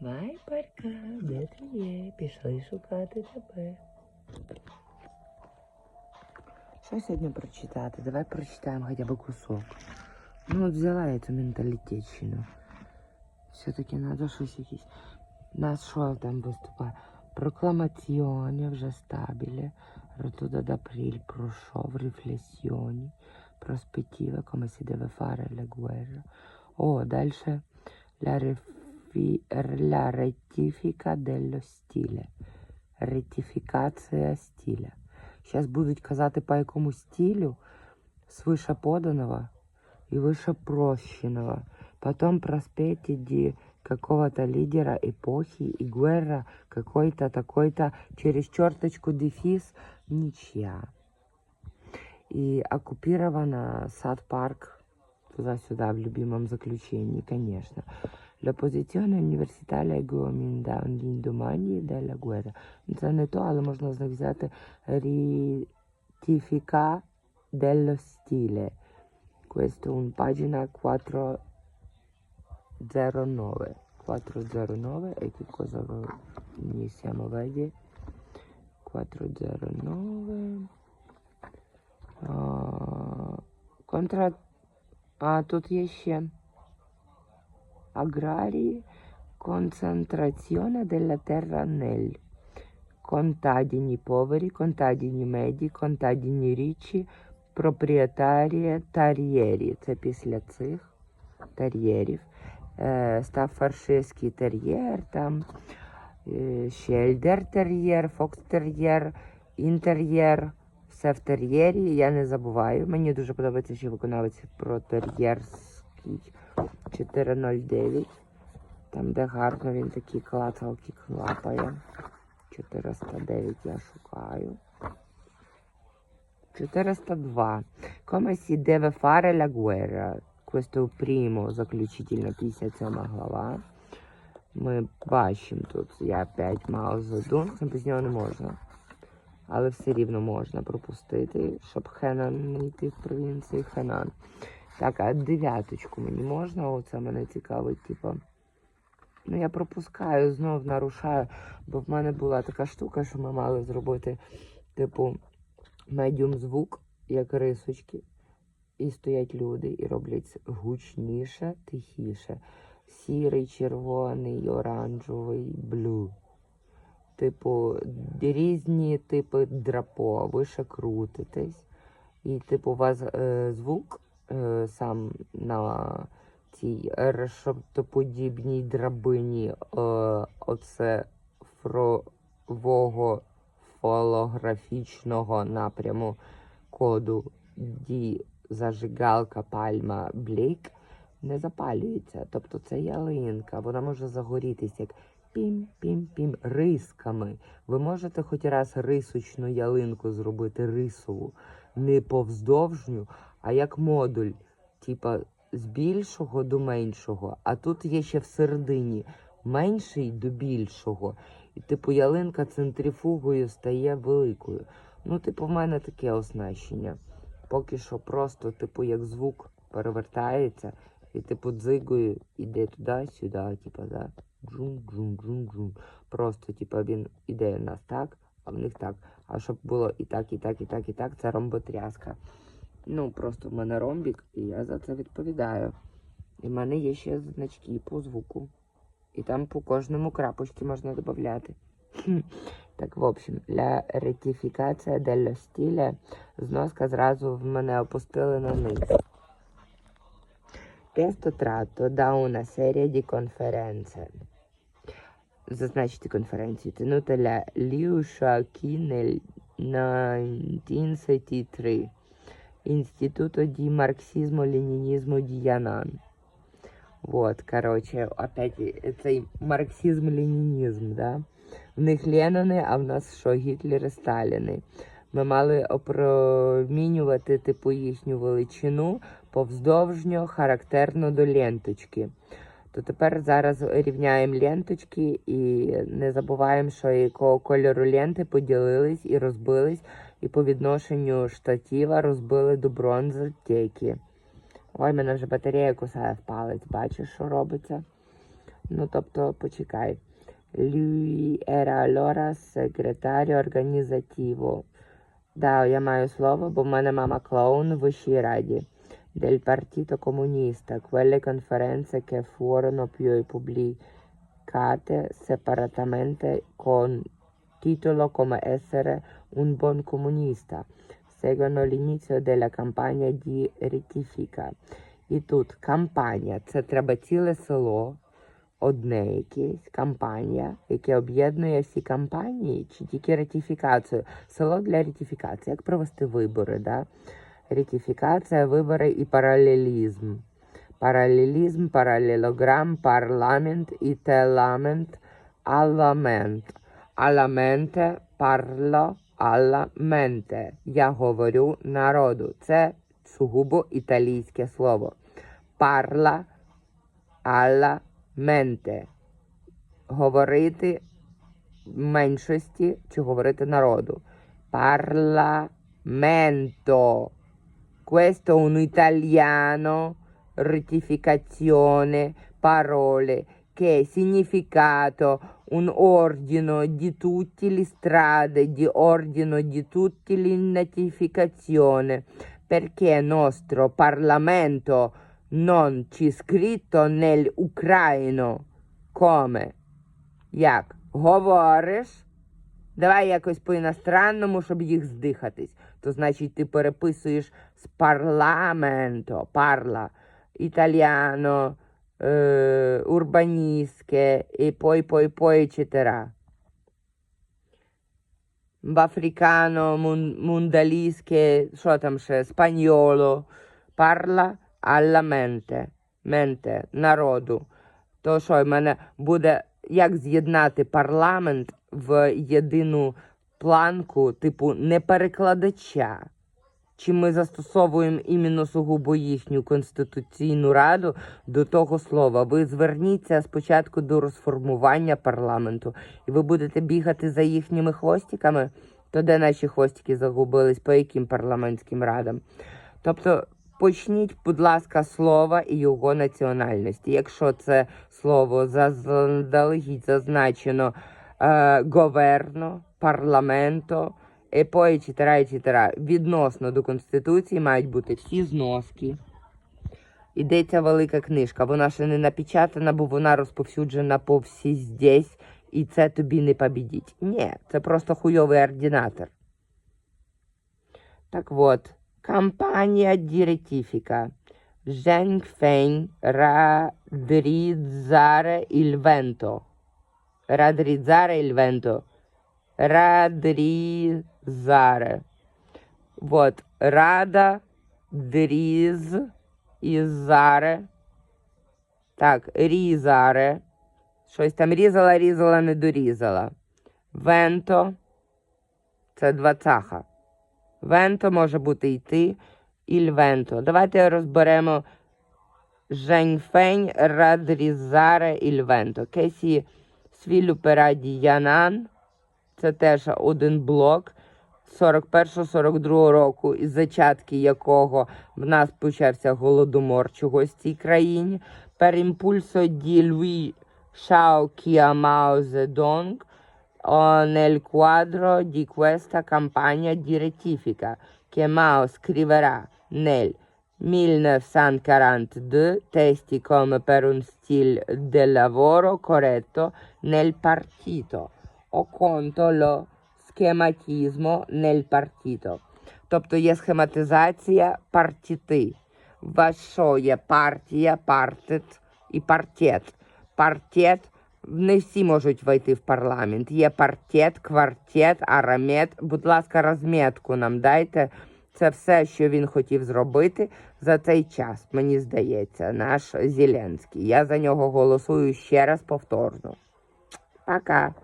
Вайперка, де ти є? Пішли шукати тебе. Що сьогодні прочитати? Давай прочитаємо хоча б кусок. Ну от взяла я цю менталітетчину. Все-таки треба щось якесь. Нас що там виступає? Прокламаціоні вже стабілі. Ротуда d'April пройшов, рефлесіоні. Prospettiva come si deve fare la guerra. О, дальше la, refi- la rettifica dello stile. Ретифікація стиля. Зараз будуть казати по якому стилю свыше поданого и выше прощенного. Потом проспете ди какого-то лидера эпохи и гуэрра какой-то такой-то через черточку дефис ничья. И оккупирована сад-парк туда-сюда в любимом заключении, конечно. L'opposizione universitaria gominda l'indomani della guerra. Ну, Це не то, але можна з них взяти rettifica dello stile. Questo un pagina 409. 409 e che cosa ne siamo vedi? 409. А, Контра... А тут є ще аграрії концентраціone della terra nel contadini poveri, contadini medi, contadini ricci, проприетарії тар'єрі. Це після цих тер'єрів. Е, став фаршистський тер'єр, там шельдер тер'єр, фокстер'єр, інтер'єр. Все в тер'єрі, я не забуваю. Мені дуже подобається ще виконавець про тер'єрський 409. Там, де гарно він такі клацалки клапає. 409 я шукаю. 402. Come si deve fare la guerra? Questo primo, заключительна 57 глава. Ми бачимо тут, я опять Мао Зедун, без нього не можна. Але все рівно можна пропустити, щоб Хенан не йти в провінції Хенан. Так, а дев'яточку мені можна? Оце мене цікавить, типу. Ну, я пропускаю, знов нарушаю, бо в мене була така штука, що ми мали зробити, типу, медіум звук, як рисочки. І стоять люди і роблять гучніше, тихіше. Сірий, червоний, оранжевий, блю. Типу, різні типи драпо, ви ще крутитесь. І, типу, у вас е, звук е, сам на цій решетоподібній драбині е, оце фрового фолографічного напряму коду Ді зажигалка пальма блік не запалюється. Тобто це ялинка, вона може загорітися як пім-пім-пім рисками. Ви можете хоч раз рисочну ялинку зробити рисову, не повздовжню, а як модуль, типа з більшого до меншого. А тут є ще всередині менший до більшого. І, типу, ялинка центрифугою стає великою. Ну, типу, в мене таке оснащення. Поки що просто, типу, як звук перевертається, і типу дзигою іде туди-сюди, типу, да. Джун, джун, джун, джун. Просто, типу, він іде у нас так, а в них так. А щоб було і так, і так, і так, і так, це ромботряска. Ну, просто в мене ромбік, і я за це відповідаю. І в мене є ще значки по звуку. І там по кожному крапочці можна додати. Так, в общем, для ретифікація дель стиля зноска зразу в мене опустили на низ. Тесто тратто да una serie di конференція. Зазначити конференцію. Тенута ля Ліуша Кінель 1903. Института ди марксизму, ленинизму, диянан. Вот, короче, опять цей марксизм-ленінізм, да? В них Ленони, а в нас що, Гітлер і Сталіни. Ми мали опромінювати типу їхню величину повздовжньо характерно до ленточки. То тепер зараз рівняємо ленточки і не забуваємо, що якого кольору ленти поділились і розбились і по відношенню штатива розбили до бронзи теки. Ой, мене вже батарея кусає в палець. Бачиш, що робиться? Ну, тобто, почекай. Lui era allora segretario organizzativo. Да, я маю слово, бо в мене мама клоун в вищій раді del Partito Comunista, quelle conferenze che furono poi pubblicate separatamente con titolo come essere un buon comunista. Seguono l'inizio della campagna di rettifica. І тут кампанія це треба ціле село, одне якесь, кампанія, яке об'єднує всі кампанії, чи тільки ретифікацію. Село для ретифікації, як провести вибори, да? Ретифікація, вибори і паралелізм. Паралелізм, паралелограм, парламент і теламент, аламент. Аламенте, парло, аламенте. Я говорю народу. Це сугубо італійське слово. Парла, alla mente. Говорити меншості чи говорити народу. Parlamento. Questo è un italiano rettificazione parole che è significato un ordine di tutte le strade, di ordine di tutte le notificazioni, perché nostro Parlamento non c'è scritto nell'Ucraino come як говориш, давай якось по-іностранному, щоб їх здихатись. То значить, ти переписуєш з парламенто, парла, італіано, урбаністське, і пой, пой, пой, читера. В африкано, мун, мундалійське, що там ще, спаньоло, парла alla mente, mente, народу. То що в мене буде як з'єднати парламент в єдину планку, типу не перекладача. Чи ми застосовуємо іменно сугубо їхню конституційну раду до того слова? Ви зверніться спочатку до розформування парламенту, і ви будете бігати за їхніми хвостиками. То де наші хвостики загубились, по яким парламентським радам? Тобто почніть, будь ласка, слова і його національності. Якщо це слово заздалегідь зазначено е, говерно, парламенто, і poi читера, і читера. Відносно до Конституції мають бути всі зноски. Ідеться велика книжка. Вона ще не напечатана, бо вона розповсюджена по всі здесь, і це тобі не побідіть. Ні, це просто хуйовий ординатор. Так от, кампанія di rettifica. Женфень радрізаре il vento. Радрізаре Вот. Рада, дріз і заре. Так, різаре. Щось там різала, різала, не дорізала. Венто. Це двадцаха. Венто може бути йти. Іль венто. Давайте розберемо Женьфень радрізаре іль венто. Кесі свілю пераді янан. Це теж один блок 41-42 року, із зачатки якого в нас почався голодомор чогось в цій країні. Per impulso di lui Shao Kiamao Zedong o nel quadro di questa campagna di rettifica che Mao scriverà nel 1942 testi come per un stile del lavoro corretto nel partito o lo schematismo nel partito. Тобто є схематизація партіти. У є партія, партит і партет. Партет не всі можуть войти в парламент. Є партет, квартет, арамет. Будь ласка, розмітку нам дайте. Це все, що він хотів зробити за цей час, мені здається, наш Зеленський. Я за нього голосую ще раз повторно. Пока.